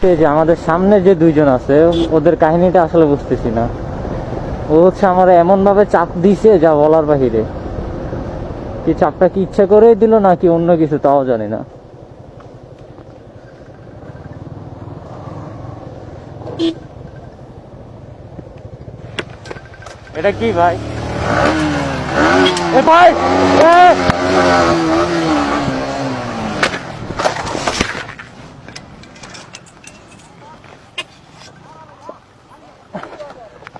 বলতে যে আমাদের সামনে যে দুইজন আছে, ওদের কাহিনীটা আসলে বুঝতেছি না। ও হচ্ছে আমার এমন ভাবে চাপ দিছে যা বলার বাহিরে। কি চাপটা কি ইচ্ছা করেই দিল নাকি অন্য কিছু তাও জানি না। এটা কি ভাই? এ ভাই!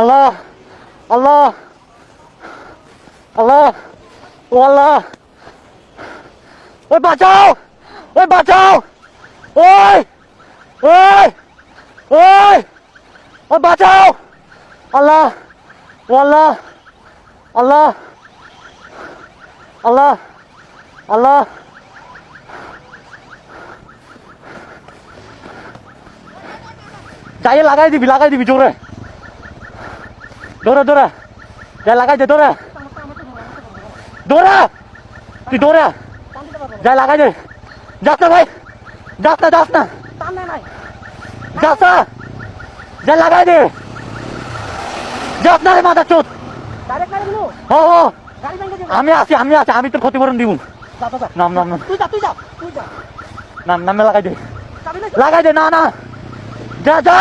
আল্লাহ আল্লাহ আল্লাহ, ও আল্লাহ। ওই বাঁচাও বাঁচাও। ওই ওই ওই ওই বাঁচাও। আল্লাহ, ও আল্লাহ আল্লাহ আল্লাহ আল্লাহ। যাই লাগাই দিবি লাগাই দিবি জোরে। দৌড়া দৌড়া। যাই লাগাই দে দৌড়া। দৌড়া। তুই দৌড়া। যাই লাগাই দে। যাস না ভাই। যাস না যাস না। যাস না। যাই লাগাই দে। যাস না রে মাথা গাড়ি ভেঙে দিবো আমি আছি আমি আছি। আমি তোর ক্ষতিপূরণ দিব। যা যা, যা নাম নাম নাম। যা যা যা নাম নামে লাগাই দে। লাগাই দে না না। যা যা।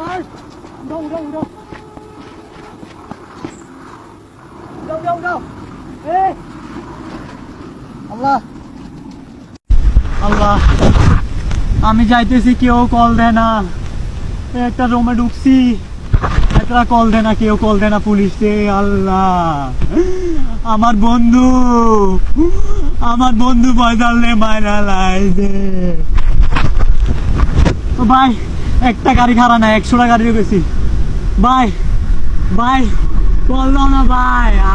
ভাই আমি যাইতেছি, কেউ কল দেয় না। একটা রুমে ঢুকছি। একটা কল দেয় না, কেউ কল দেয় না পুলিশ আল্লাহ। আমার বন্ধু। আমার বন্ধু নে মায়না লাই দে ও ভাই একটা গাড়ি খারা না একশোটা গাড়ি ঢুকেছি বাই বাই বলল না বাই আ